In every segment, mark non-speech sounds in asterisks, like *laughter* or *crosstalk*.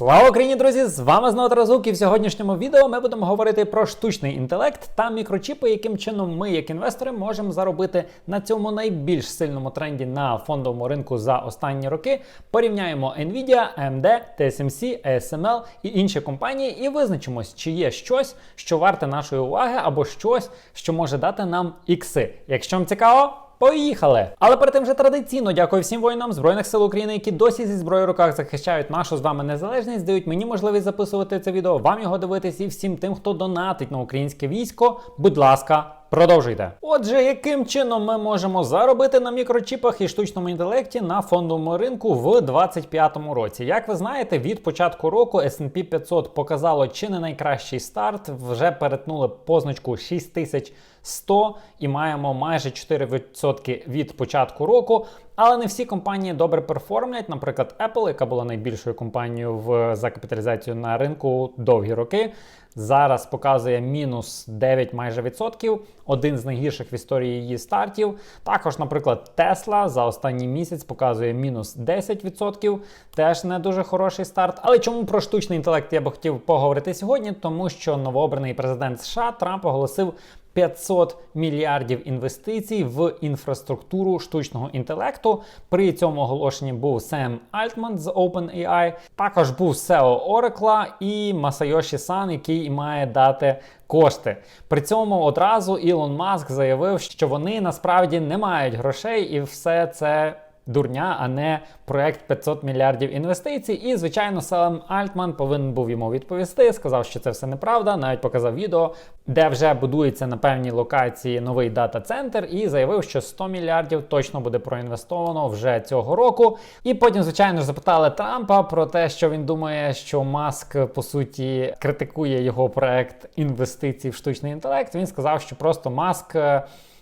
Слава Україні, друзі! З вами знову Таразук, і в сьогоднішньому відео ми будемо говорити про штучний інтелект та мікрочіпи, яким чином ми, як інвестори, можемо заробити на цьому найбільш сильному тренді на фондовому ринку за останні роки. Порівняємо Nvidia, AMD, TSMC, ASML і інші компанії, і визначимось, чи є щось, що варте нашої уваги, або щось, що може дати нам ікси. Якщо вам цікаво. Поїхали! Але перед тим вже традиційно дякую всім воїнам Збройних сил України, які досі зі зброєю в руках захищають нашу з вами незалежність, дають мені можливість записувати це відео, вам його дивитись і всім тим, хто донатить на українське військо. Будь ласка. Продовжуйте. Отже, яким чином ми можемо заробити на мікрочіпах і штучному інтелекті на фондовому ринку в 2025 році? Як ви знаєте, від початку року S&P 500 показало чи не найкращий старт, вже перетнули позначку 6100 і маємо майже 4% від початку року. Але не всі компанії добре перформлять. Наприклад, Apple, яка була найбільшою компанією в за капіталізацію на ринку довгі роки. Зараз показує мінус 9 майже відсотків, один з найгірших в історії її стартів. Також, наприклад, Тесла за останній місяць показує мінус 10%, теж не дуже хороший старт. Але чому про штучний інтелект я би хотів поговорити сьогодні? Тому що новообраний президент США Трамп оголосив 500 мільярдів інвестицій в інфраструктуру штучного інтелекту. При цьому оголошенні був Сем Альтман з OpenAI, також був SEO Oracle і Масайоші Сан, який має дати кошти. При цьому одразу Ілон Маск заявив, що вони насправді не мають грошей, і все це дурня, а не проект 500 мільярдів інвестицій. І, звичайно, Селем Альтман повинен був йому відповісти. Сказав, що це все неправда. Навіть показав відео, де вже будується на певній локації новий дата-центр, і заявив, що 100 мільярдів точно буде проінвестовано вже цього року. І потім, звичайно, запитали Трампа про те, що він думає, що Маск по суті критикує його проект інвестицій в штучний інтелект. Він сказав, що просто Маск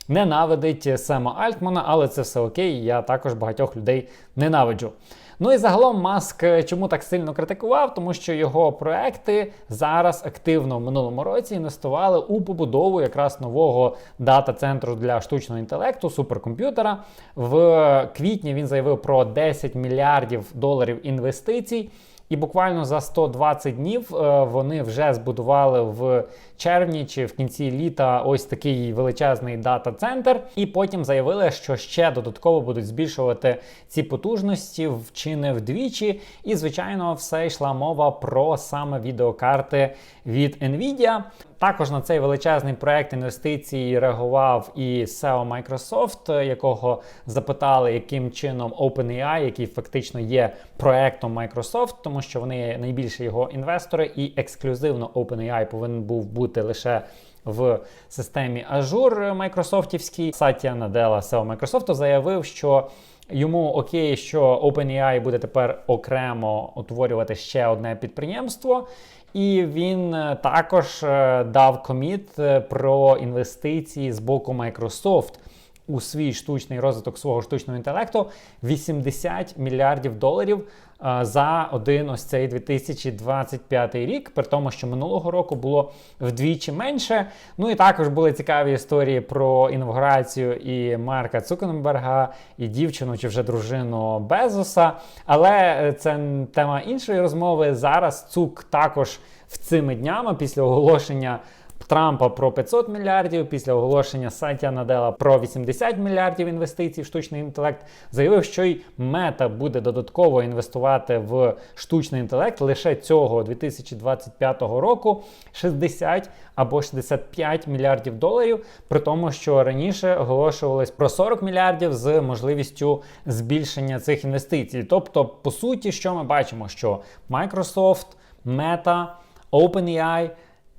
ненавидить Сема Альтмана, але це все окей. Я також багатьох людей ненавиджу. Ну і загалом Маск чому так сильно критикував, тому що його проекти зараз активно в минулому році інвестували у побудову якраз нового дата-центру для штучного інтелекту, суперкомп'ютера. В квітні він заявив про 10 мільярдів доларів інвестицій. І буквально за 120 днів е, вони вже збудували в червні чи в кінці літа ось такий величезний дата-центр. І потім заявили, що ще додатково будуть збільшувати ці потужності чи не вдвічі. І, звичайно, все йшла мова про саме відеокарти від Nvidia. Також на цей величезний проект інвестицій реагував і SEO Microsoft, якого запитали, яким чином OpenAI, який фактично є проектом Microsoft, тому що вони найбільші його інвестори, і ексклюзивно OpenAI повинен був бути лише в системі Azure Майкрософтівській. Сатія Наделла, SEO Microsoft, заявив, що Йому окей, що OpenAI буде тепер окремо утворювати ще одне підприємство, і він е, також е, дав коміт е, про інвестиції з боку Microsoft у свій штучний розвиток свого штучного інтелекту 80 мільярдів доларів за один ось цей 2025 рік, при тому, що минулого року було вдвічі менше. Ну і також були цікаві історії про інавгурацію і Марка Цукенберга, і дівчину чи вже дружину Безоса. Але це тема іншої розмови. Зараз Цук також в цими днями після оголошення. Трампа про 500 мільярдів після оголошення Сатя Надела про 80 мільярдів інвестицій в штучний інтелект, заявив, що й мета буде додатково інвестувати в штучний інтелект лише цього 2025 року 60 або 65 мільярдів доларів, при тому, що раніше оголошувалось про 40 мільярдів з можливістю збільшення цих інвестицій. Тобто, по суті, що ми бачимо, що Microsoft, Meta, OpenAI,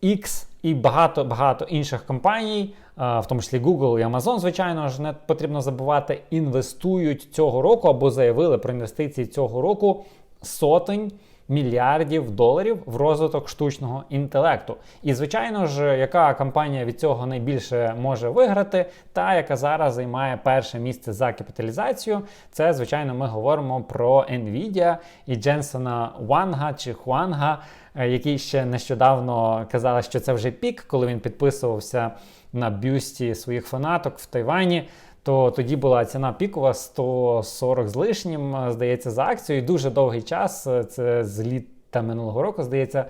X і багато-багато інших компаній, в тому числі Google і Amazon, звичайно ж, не потрібно забувати, інвестують цього року або заявили про інвестиції цього року сотень. Мільярдів доларів в розвиток штучного інтелекту. І, звичайно ж, яка компанія від цього найбільше може виграти, та яка зараз займає перше місце за капіталізацію, це, звичайно, ми говоримо про Nvidia і Дженсона Ванга чи Хуанга, який ще нещодавно казали, що це вже пік, коли він підписувався на бюсті своїх фанаток в Тайвані. То тоді була ціна пікова 140 з лишнім, е, здається, за акцію. І дуже довгий час е, це з літа минулого року, здається, е,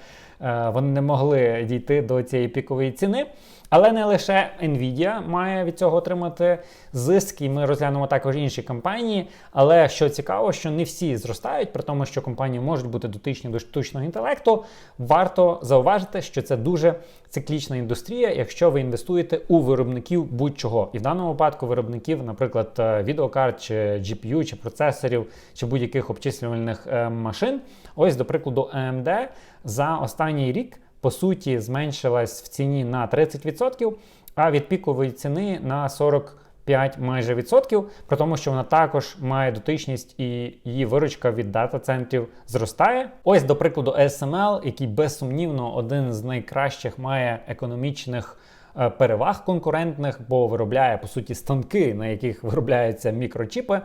вони не могли дійти до цієї пікової ціни. Але не лише Nvidia має від цього отримати зиск, і ми розглянемо також інші компанії. Але що цікаво, що не всі зростають, при тому, що компанії можуть бути дотичні до штучного інтелекту. Варто зауважити, що це дуже циклічна індустрія, якщо ви інвестуєте у виробників будь-чого. І в даному випадку виробників, наприклад, е, відеокарт, чи GPU, чи процесорів, чи будь-яких обчислювальних е, машин. Ось, до прикладу, AMD за останній рік по суті зменшилась в ціні на 30%, а від пікової ціни на 45 майже відсотків, при тому, що вона також має дотичність і її виручка від дата-центрів зростає. Ось, до прикладу, SML, який безсумнівно один з найкращих має економічних. Е, Переваг конкурентних, бо виробляє по суті станки, на яких виробляються мікрочіпи.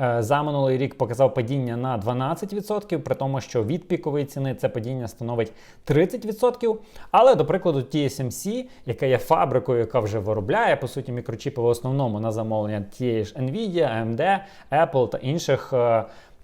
Е, За минулий рік показав падіння на 12%, при тому, що від пікової ціни це падіння становить 30%. Але, до прикладу, TSMC, яка є фабрикою, яка вже виробляє по суті мікрочіпи в основному на замовлення тієї ж Nvidia, AMD, Apple та інших.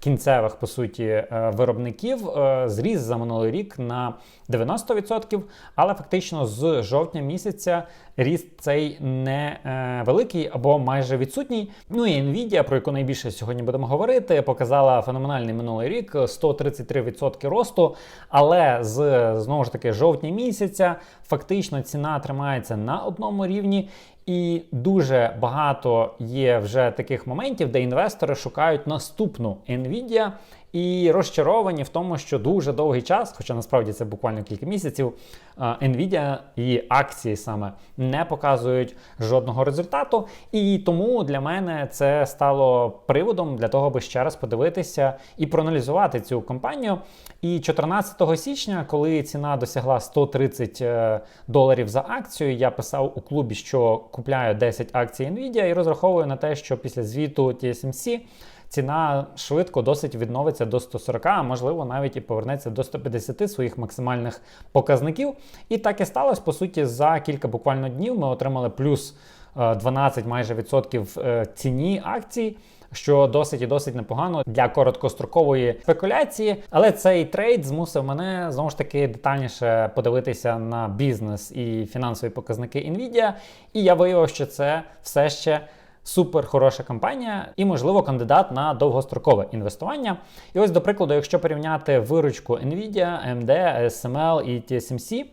Кінцевих по суті е, виробників е, зріс за минулий рік на 90%, але фактично з жовтня місяця ріст цей не е, великий або майже відсутній. Ну і Nvidia, про яку найбільше сьогодні будемо говорити, показала феноменальний минулий рік 133% росту. Але з знову ж таки жовтня місяця фактично ціна тримається на одному рівні. І дуже багато є вже таких моментів, де інвестори шукають наступну Nvidia і розчаровані в тому, що дуже довгий час, хоча насправді це буквально кілька місяців, а, Nvidia і акції саме не показують жодного результату. І тому для мене це стало приводом для того, аби ще раз подивитися і проаналізувати цю компанію. І 14 січня, коли ціна досягла 130 е, доларів за акцію, я писав у клубі, що купляю 10 акцій Nvidia і розраховую на те, що після звіту TSMC ціна швидко досить відновиться до 140, а можливо навіть і повернеться до 150 своїх максимальних показників. І так і сталося. По суті, за кілька буквально днів ми отримали плюс е, 12 майже відсотків е, ціні акцій. Що досить і досить непогано для короткострокової спекуляції, але цей трейд змусив мене знову ж таки детальніше подивитися на бізнес і фінансові показники Nvidia, і я виявив, що це все ще супер хороша компанія і, можливо, кандидат на довгострокове інвестування. І ось, до прикладу, якщо порівняти виручку Nvidia, AMD, ASML і TSMC,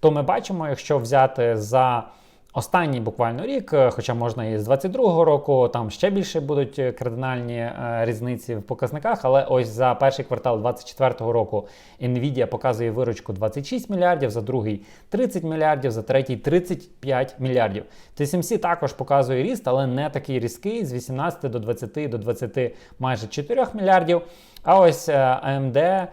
то ми бачимо, якщо взяти за Останній буквально рік, е, хоча можна і з 22-го року, там ще більше будуть е, кардинальні е, різниці в показниках. Але ось за перший квартал 24-го року Nvidia показує виручку 26 мільярдів, за другий 30 мільярдів, за третій 35 мільярдів. TSMC також показує ріст, але не такий різкий з 18 до 20 до 20 майже 4 мільярдів. А ось AMD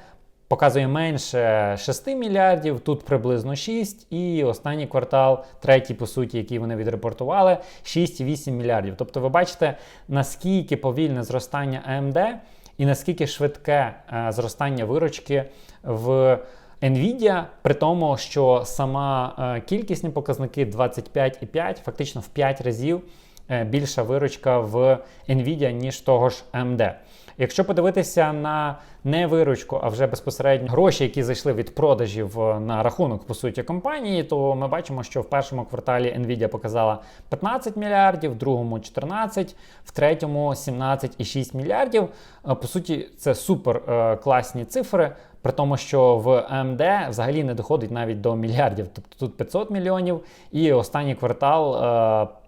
Показує менше 6 мільярдів, тут приблизно 6, і останній квартал, третій, по суті, який вони відрепортували, 6,8 мільярдів. Тобто, ви бачите, наскільки повільне зростання AMD і наскільки швидке е, зростання виручки в Nvidia, при тому, що сама е, кількісні показники 25,5, фактично в 5 разів е, більша виручка в Nvidia, ніж того ж AMD. Якщо подивитися на не виручку, а вже безпосередньо гроші, які зайшли від продажів е, на рахунок по суті компанії, то ми бачимо, що в першому кварталі Nvidia показала 15 мільярдів, в другому 14, в третьому 17,6 мільярдів. Е, По суті, це супер е, класні цифри. При тому, що в AMD взагалі не доходить навіть до мільярдів, тобто тут 500 мільйонів, і останній квартал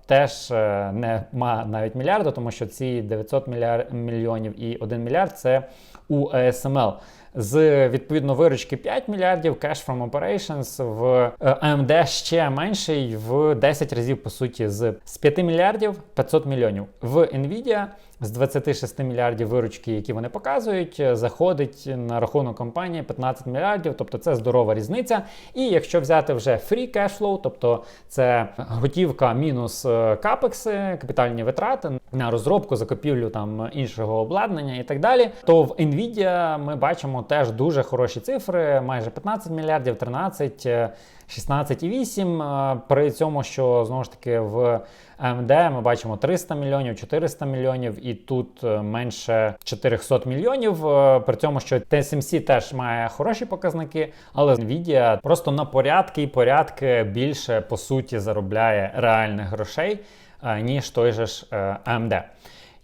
теж нема не має навіть мільярда, тому що ці 900 мільяр... мільйонів і 1 мільярд це у ASML. З відповідно виручки 5 мільярдів, cash from operations в е, AMD ще менший в 10 разів, по суті, з, з 5 мільярдів 500 мільйонів. В Nvidia з 26 мільярдів виручки, які вони показують, е, заходить на рахунок компанії 15 мільярдів, тобто це здорова різниця. І якщо взяти вже free cash flow, тобто це готівка мінус е, капекси, капітальні витрати, на розробку, закупівлю там іншого обладнання і так далі. То в Nvidia ми бачимо теж дуже хороші цифри: майже 15 мільярдів, 13, е, 16,8. Е, При цьому, що знову ж таки в AMD ми бачимо 300 мільйонів, 400 мільйонів, і тут е, менше 400 мільйонів. Е, При цьому, що TSMC теж має хороші показники, але Nvidia просто на порядки і порядки більше по суті заробляє реальних грошей, е, ніж той же ж е, AMD.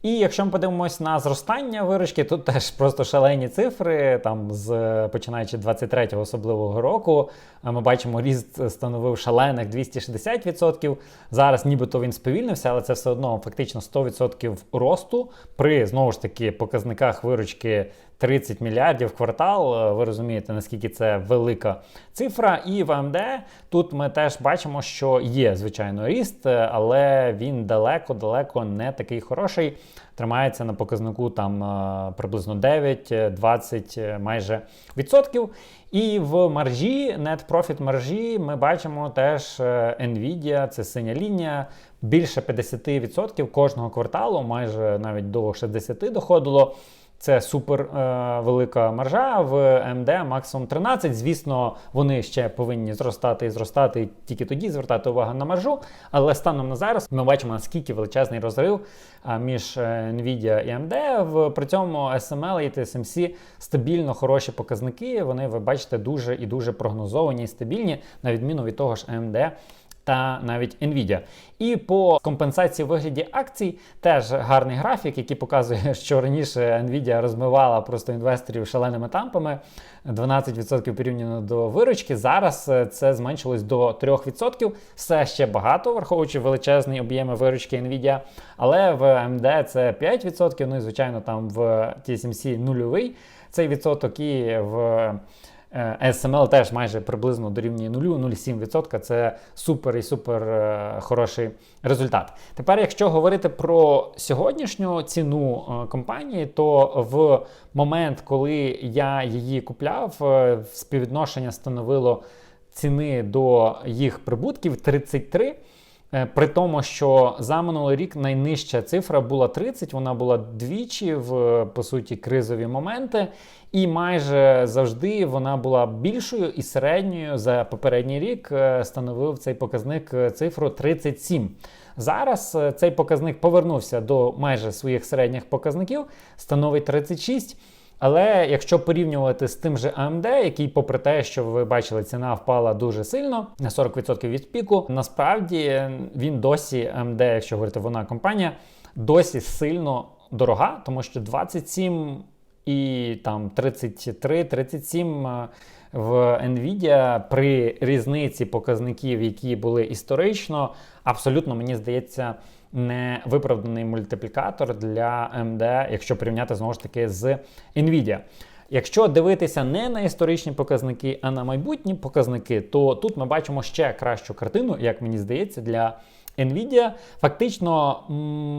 І якщо ми подивимось на зростання виручки, тут теж просто шалені цифри. Там з починаючи 23-го особливого року, е, ми бачимо, ріст становив шалених 260%. Зараз нібито він сповільнився, але це все одно фактично 100% росту при знову ж таки показниках виручки 30 мільярдів квартал. Е, Ви розумієте, наскільки це велика цифра. І в AMD тут ми теж бачимо, що є звичайно ріст, е, але він далеко-далеко не такий хороший. Тримається на показнику там е, приблизно 9-20 е, майже відсотків. І в маржі, net profit маржі, ми бачимо теж Nvidia, це синя лінія, більше 50% кожного кварталу, майже навіть до 60 доходило. Це супер е, велика маржа в AMD максимум 13. Звісно, вони ще повинні зростати і зростати, тільки тоді звертати увагу на маржу. Але станом на зараз ми бачимо наскільки величезний розрив між е, Nvidia і AMD. В при цьому SML і TSMC стабільно хороші показники. Вони ви бачите дуже і дуже прогнозовані і стабільні, на відміну від того ж AMD та навіть Nvidia. І по компенсації в вигляді акцій теж гарний графік, який показує, *laughs* що раніше Nvidia розмивала просто інвесторів шаленими тампами 12% порівняно до виручки. Зараз е, це зменшилось до 3%. Все ще багато, враховуючи величезні об'єми виручки Nvidia. Але в AMD це 5%. Ну і звичайно, там в TSMC нульовий цей відсоток і в. Е, SML теж майже приблизно дорівнює 0, 0,7%. Це супер і супер е, хороший результат. Тепер, якщо говорити про сьогоднішню ціну е, компанії, то в момент, коли я її купляв, співвідношення становило ціни до їх прибутків 33. Е, При тому, що за минулий рік найнижча цифра була 30, вона була двічі в по суті кризові моменти, і майже завжди вона була більшою і середньою за попередній рік е, становив цей показник е, цифру 37. Зараз цей показник повернувся до майже своїх середніх показників, становить 36. Але якщо порівнювати з тим же AMD, який, попри те, що ви бачили, ціна впала дуже сильно на 40% від піку, насправді він досі AMD, якщо говорити вона компанія, досі сильно дорога, тому що 27 і там 33-37 в Nvidia при різниці показників, які були історично, абсолютно мені здається. Не виправданий мультиплікатор для AMD, якщо порівняти знову ж таки з Nvidia. Якщо дивитися не на історичні показники, а на майбутні показники, то тут ми бачимо ще кращу картину, як мені здається, для Nvidia. Фактично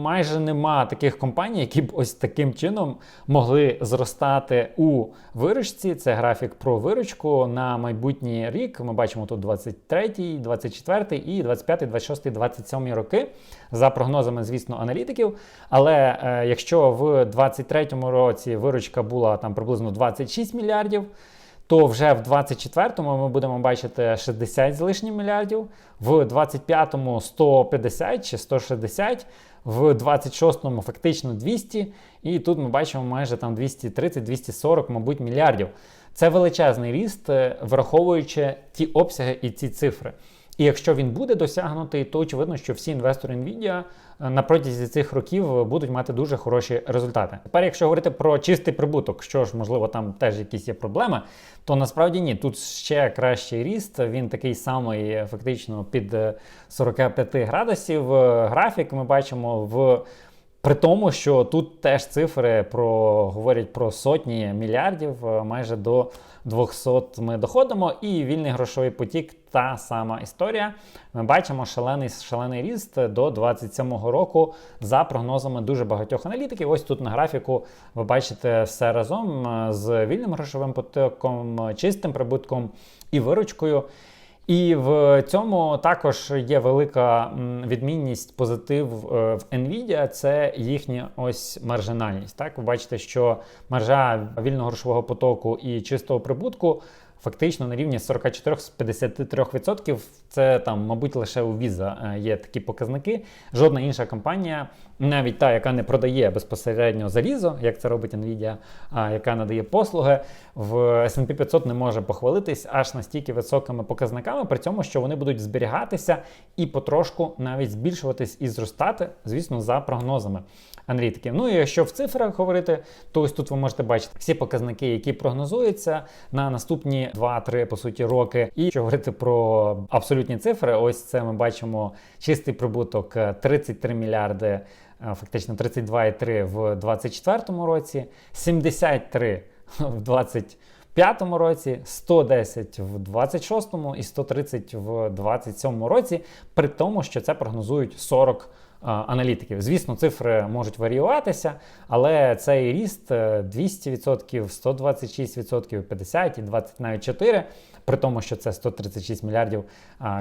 майже нема таких компаній, які б ось таким чином могли зростати у виручці. Це графік про виручку на майбутній рік. Ми бачимо тут 23, 24 і 25, 26, 27 роки. За прогнозами, звісно, аналітиків. Але е, якщо в 23 році виручка була там приблизно 26 мільярдів то вже в 24-му ми будемо бачити 60 з лишнім мільярдів, в 25-му 150 чи 160, в 26-му фактично 200, і тут ми бачимо майже там 230-240, мабуть, мільярдів. Це величезний ріст, е, враховуючи ті обсяги і ці цифри. І якщо він буде досягнутий, то очевидно, що всі інвестори Nvidia е, на протязі цих років будуть мати дуже хороші результати. Тепер, якщо говорити про чистий прибуток, що ж можливо там теж якісь є проблеми, то насправді ні, тут ще кращий ріст. Він такий самий, фактично під 45 градусів. Е, Графік ми бачимо в. При тому, що тут теж цифри про говорять про сотні мільярдів, е, майже до 200 ми доходимо, і вільний грошовий потік та сама історія. Ми бачимо шалений шалений ріст до 27-го року за прогнозами дуже багатьох аналітиків. Ось тут на графіку ви бачите все разом е, з вільним грошовим потоком, чистим прибутком і виручкою. І в цьому також є велика відмінність позитив е, в Nvidia, це їхня ось маржинальність. Так, ви бачите, що маржа вільного грошового потоку і чистого прибутку фактично на рівні 44 з 53%. Це там, мабуть, лише у Visa е, є такі показники. Жодна інша компанія, навіть та, яка не продає безпосередньо залізо, як це робить Nvidia, а яка надає послуги, в S&P 500 не може похвалитись аж настільки високими показниками, при цьому, що вони будуть зберігатися і потрошку навіть збільшуватись і зростати, звісно, за прогнозами аналітиків. Ну і якщо в цифрах говорити, то ось тут ви можете бачити всі показники, які прогнозуються на наступні 2-3 по суті роки. І якщо говорити про абсолютні цифри, ось це ми бачимо чистий прибуток е, 33 мільярди. е, Фактично 32,3 в 2024 році, 73 в 2025 році, 110 в 26 і 130 в 27 році, при тому, що це прогнозують 40 а, аналітиків. Звісно, цифри можуть варіюватися, але цей ріст е, 200%, 126%, 50% і 20 навіть 4, при тому, що це 136 мільярдів,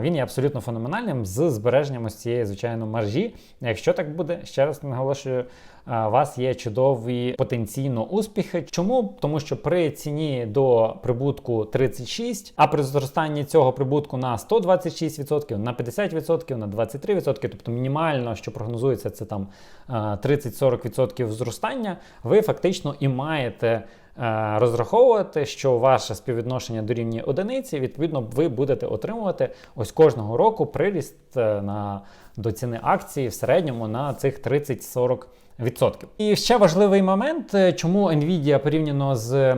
він є абсолютно феноменальним з збереженням ось цієї, звичайно, маржі. Якщо так буде, ще раз наголошую, вас є чудові потенційно успіхи. Чому? Тому що при ціні до прибутку 36, а при зростанні цього прибутку на 126%, на 50%, на 23%, тобто мінімально, що прогнозується, це там а, 30-40% зростання, ви фактично і маєте. Розраховувати, що ваше співвідношення дорівнює одиниці, відповідно, ви будете отримувати ось кожного року приріст е, на до ціни акції в середньому на цих 30-40%. Відсотків. І ще важливий момент, е, чому Nvidia порівняно з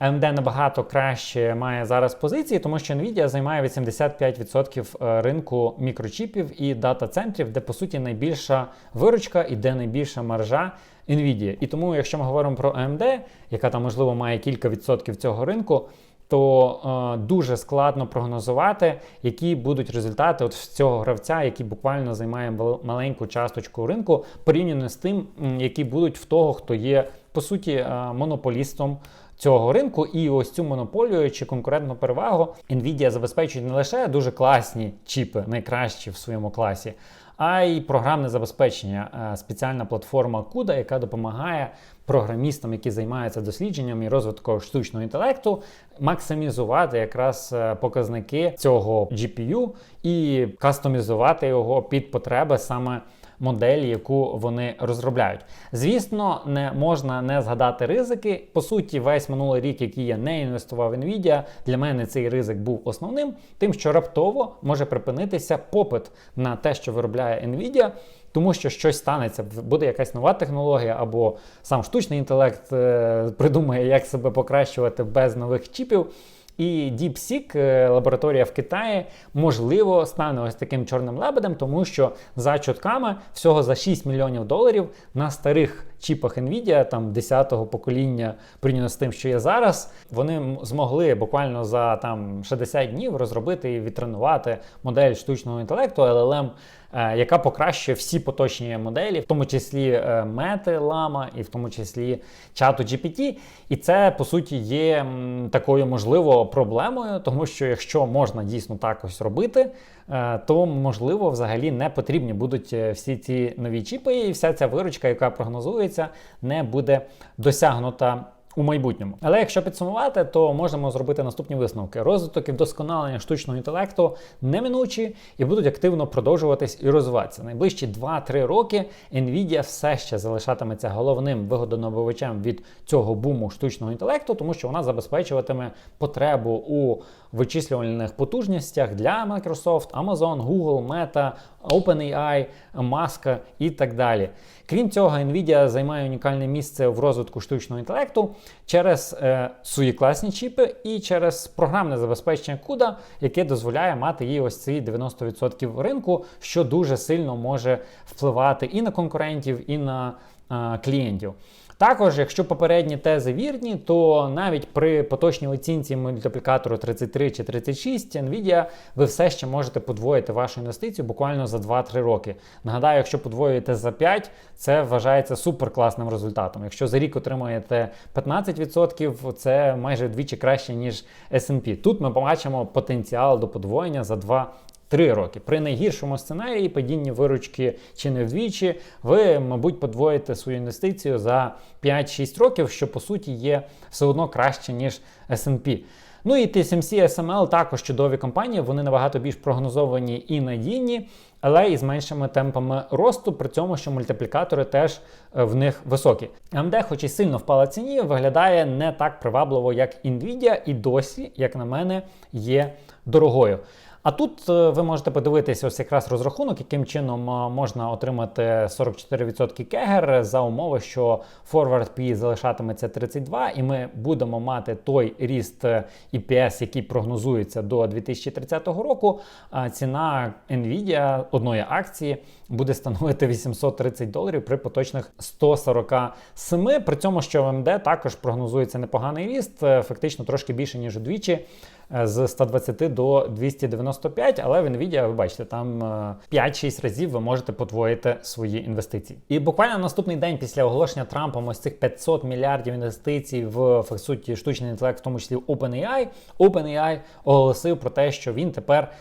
AMD набагато краще має зараз позиції, тому що Nvidia займає 85% е, ринку мікрочіпів і дата-центрів, де по суті найбільша виручка і де найбільша маржа Nvidia. І тому, якщо ми говоримо про AMD, яка там можливо має кілька відсотків цього ринку, то е, дуже складно прогнозувати, які будуть результати от цього гравця, який буквально займає маленьку часточку ринку, порівняно з тим, які будуть в того, хто є по суті е, монополістом. Цього ринку і ось цю монополію чи конкурентну перевагу Nvidia забезпечує не лише дуже класні чіпи, найкращі в своєму класі, а й програмне забезпечення, е, спеціальна платформа CUDA, яка допомагає програмістам, які займаються дослідженням і розвитком штучного інтелекту, максимізувати якраз е, показники цього GPU і кастомізувати його під потреби саме. Моделі, яку вони розробляють. Звісно, не можна не згадати ризики. По суті, весь минулий рік, який я не інвестував в Nvidia, для мене цей ризик був основним, тим, що раптово може припинитися попит на те, що виробляє Nvidia, тому що щось станеться, буде якась нова технологія, або сам штучний інтелект е, придумає, як себе покращувати без нових чіпів. І DeepSeek, е, лабораторія в Китаї, можливо, стане ось таким чорним лебедем, тому що за чутками всього за 6 мільйонів доларів на старих чіпах Nvidia, там 10-го покоління, порівняно з тим, що є зараз, вони змогли буквально за там 60 днів розробити і відтренувати модель штучного інтелекту LLM, яка покращує всі поточні моделі, в тому числі е, мети Lama, і в тому числі чату GPT. І це по суті є такою можливо проблемою, тому що якщо можна дійсно так ось робити, е, то можливо взагалі не потрібні будуть е, всі ці нові чіпи, і вся ця виручка, яка прогнозується, не буде досягнута. У майбутньому, але якщо підсумувати, то можемо зробити наступні висновки. Розвиток і вдосконалення штучного інтелекту неминучі і будуть активно продовжуватись і розвиватися. Найближчі 2-3 роки Nvidia все ще залишатиметься головним вигодонабувачем від цього буму штучного інтелекту, тому що вона забезпечуватиме потребу у вичислювальних потужностях для Microsoft, Amazon, Google, Meta, OpenAI, Маска і так далі. Крім цього, Nvidia займає унікальне місце в розвитку штучного інтелекту через е, свої класні чіпи і через програмне забезпечення CUDA, яке дозволяє мати їй ось ці 90% ринку, що дуже сильно може впливати і на конкурентів, і на е, клієнтів. Також, якщо попередні тези вірні, то навіть при поточній оцінці мультиплікатору 33 чи 36 Nvidia ви все ще можете подвоїти вашу інвестицію буквально за 2-3 роки. Нагадаю, якщо подвоюєте за 5, це вважається суперкласним результатом. Якщо за рік отримаєте 15%, це майже вдвічі краще, ніж S&P. Тут ми побачимо потенціал до подвоєння за 2 3 роки. При найгіршому сценарії падіння виручки чи не вдвічі, ви, мабуть, подвоїте свою інвестицію за 5-6 років, що по суті є все одно краще, ніж S&P. Ну і TSMC SML також чудові компанії, вони набагато більш прогнозовані і надійні, але і з меншими темпами росту, при цьому, що мультиплікатори теж е, в них високі. AMD, хоч і сильно впала ціні, виглядає не так привабливо, як Nvidia, і досі, як на мене, є дорогою. А тут е, ви можете подивитися ось якраз розрахунок, яким чином е, можна отримати 44% кегер за умови, що Forward P залишатиметься 32, і ми будемо мати той ріст е, EPS, який прогнозується до 2030 року. А ціна Nvidia одної акції буде становити 830 доларів при поточних 147. При цьому, що в МД також прогнозується непоганий ріст, фактично трошки більше ніж удвічі. Е, З 120 до 295, але в Nvidia, ви бачите, там е, 5-6 разів ви можете подвоїти свої інвестиції. І буквально наступний день після оголошення Трампом ось цих 500 мільярдів інвестицій в в суті штучний інтелект, в тому числі OpenAI, OpenAI оголосив про те, що він тепер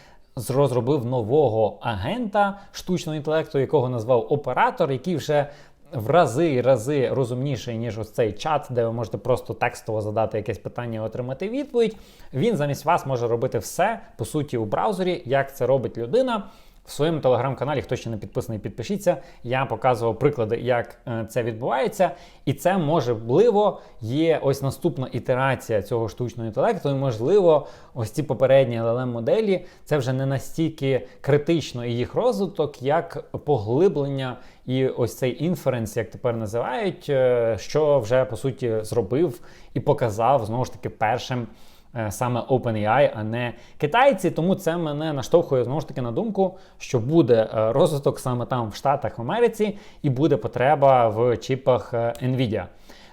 розробив нового агента штучного інтелекту, якого назвав оператор, який вже в рази і рази розумніший, ніж ось цей чат, де ви можете просто текстово задати якесь питання і отримати відповідь. Він замість вас може робити все по суті у браузері, як це робить людина. В своєму телеграм-каналі, хто ще не підписаний, підпишіться. Я показував приклади, як е, це відбувається, і це можливо є ось наступна ітерація цього штучного інтелекту. І можливо, ось ці попередні llm моделі це вже не настільки критично і їх розвиток, як поглиблення і ось цей інференс, як тепер називають, е, що вже по суті зробив і показав знову ж таки першим саме OpenAI, а не китайці. Тому це мене наштовхує знову ж таки на думку, що буде е, розвиток саме там в Штатах в Америці, і буде потреба в чіпах е, Nvidia.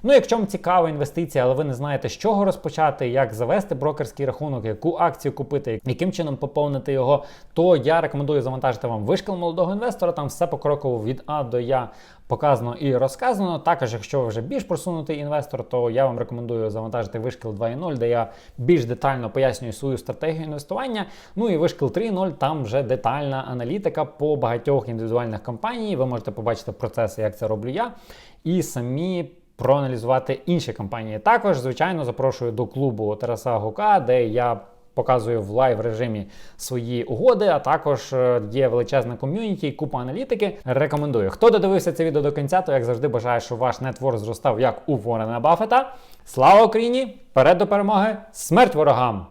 Ну, якщо вам цікава інвестиція, але ви не знаєте, з чого розпочати, як завести брокерський рахунок, яку акцію купити, яким чином поповнити його, то я рекомендую завантажити вам вишкіл молодого інвестора. Там все покроково від А до Я показано і розказано. Також, якщо ви вже більш просунутий інвестор, то я вам рекомендую завантажити вишкіл 2.0, де я більш детально пояснюю свою стратегію інвестування. Ну і вишкіл 3.0, там вже детальна аналітика по багатьох індивідуальних компаній. Ви можете побачити процеси, як це роблю я, і самі проаналізувати інші компанії. Також, звичайно, запрошую до клубу Тараса Гука, де я показую в лайв режимі свої угоди, а також е, є величезна ком'юніті, купа аналітики. Рекомендую. Хто додивився це відео до кінця, то як завжди бажаю, щоб ваш нетворк зростав як у Ворена Баффета. Слава Україні! Вперед до перемоги! Смерть ворогам!